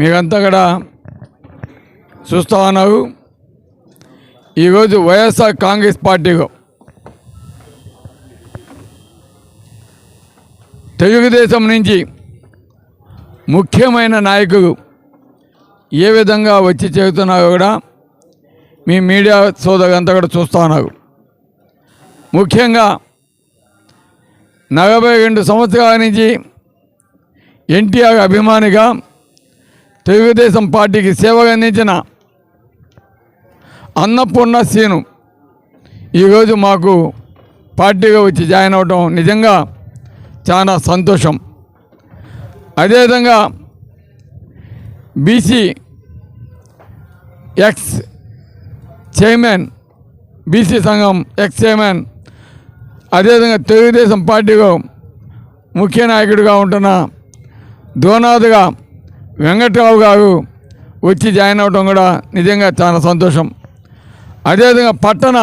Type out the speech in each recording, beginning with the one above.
మీరంతా కూడా చూస్తూ ఉన్నారు ఈరోజు వైఎస్ఆర్ కాంగ్రెస్ పార్టీకు తెలుగుదేశం నుంచి ముఖ్యమైన నాయకులు ఏ విధంగా వచ్చి చేరుతున్నారో కూడా మీ మీడియా సోదరులంతా కూడా చూస్తూ ఉన్నారు. ముఖ్యంగా నలభై రెండు సంవత్సరాల నుంచి ఎన్టీఆర్ అభిమానిగా తెలుగుదేశం పార్టీకి సేవగా అందించిన అన్నపూర్ణ సీను ఈరోజు మాకు పార్టీగా వచ్చి జాయిన్ అవడం నిజంగా చాలా సంతోషం. అదేవిధంగా బీసీ ఎక్స్ చైర్మన్ బీసీ సంఘం ఎక్స్ చైర్మన్ అదేవిధంగా తెలుగుదేశం పార్టీలో ముఖ్య నాయకుడిగా ఉంటున్న దోనాథుగా వెంకట్రావు గారు వచ్చి జాయిన్ అవడం కూడా నిజంగా చాలా సంతోషం. అదేవిధంగా పట్టణ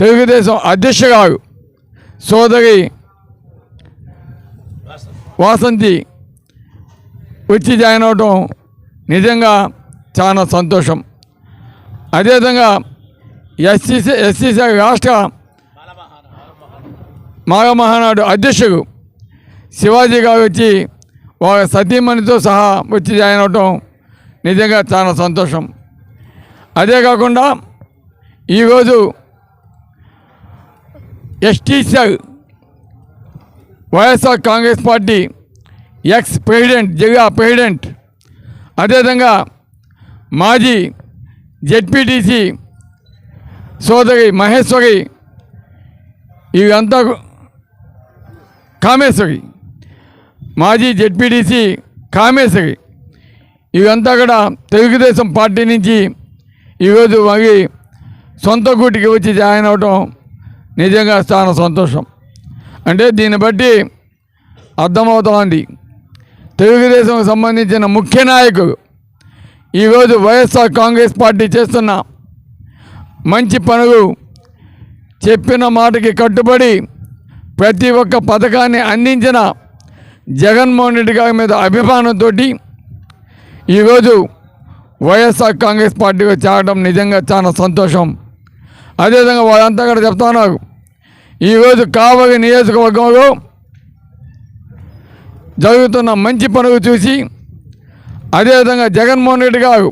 తెలుగుదేశం అధ్యక్ష గారు సోదరి వాసంతి వచ్చి జాయిన్ అవడం నిజంగా చాలా సంతోషం. అదేవిధంగా ఎస్సీసీ ఎస్సీసీ రాష్ట్ర మాఘమహానాడు అధ్యక్షుడు శివాజీ గారు వచ్చి వాళ్ళ సతీమణితో సహా వచ్చి జాయిన్ అవటం నిజంగా చాలా సంతోషం. అదే కాకుండా ఈరోజు STC YSR Congress party ex president జిల్లా ప్రెసిడెంట్ అదేవిధంగా మాజీ జెడ్పీటీసీ సోదరి మహేశ్వరి ఇవంతా కామేశ్వరి మాజీ జెడ్పీటీసీ కామేశ్వరి ఇవంతా కూడా తెలుగుదేశం పార్టీ నుంచి ఈరోజు మరి సొంత గూటికి వచ్చి జాయిన్ అవటం నిజంగా చాలా సంతోషం. అంటే దీన్ని బట్టి అర్థమవుతోంది. తెలుగుదేశం సంబంధించిన ముఖ్య నాయకుడు ఈరోజు వైఎస్ఆర్ కాంగ్రెస్ పార్టీ చేస్తున్న మంచి పనులు చెప్పిన మాటకి కట్టుబడి ప్రతి ఒక్క పథకాన్ని అందించిన జగన్మోహన్ రెడ్డి గారి మీద అభిమానంతో ఈరోజు వైఎస్ఆర్ కాంగ్రెస్ పార్టీలో చేరడం నిజంగా చాలా సంతోషం. అదేవిధంగా వాళ్ళంతా కూడా చెప్తా ఉన్నారు. ఈరోజు కావలి నియోజకవర్గంలో జరుగుతున్న మంచి పనులు చూసి అదేవిధంగా జగన్మోహన్ రెడ్డి గారు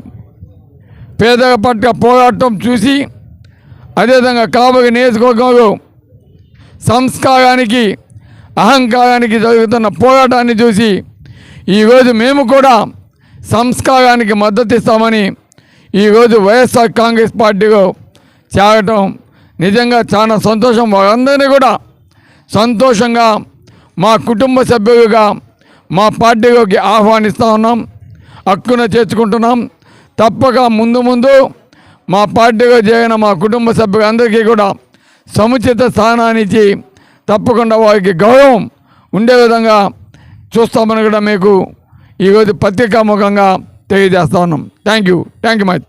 పేదల పట్ల పోరాటం చూసి అదేవిధంగా కావలి నియోజకవర్గంలో సంస్కారానికి అహంకారానికి జరుగుతున్న పోరాటాన్ని చూసి ఈరోజు మేము కూడా సంస్కారానికి మద్దతు ఇస్తామని ఈరోజు వైఎస్ఆర్ కాంగ్రెస్ పార్టీలో చేరటం నిజంగా చాలా సంతోషం. వారందరినీ కూడా సంతోషంగా మా కుటుంబ సభ్యులుగా మా పార్టీలోకి ఆహ్వానిస్తూ ఉన్నాం. హక్కున చేర్చుకుంటున్నాం. తప్పక ముందు ముందు మా పార్టీలో చేరిన మా కుటుంబ సభ్యులందరికీ కూడా సముచిత స్థానాన్ని ఇచ్చి తప్పకుండా వారికి గౌరవం ఉండే విధంగా చూస్తామని కూడా మీకు ఈరోజు పత్రికాముఖంగా తెలియజేస్తా ఉన్నాం. Thank you thank you much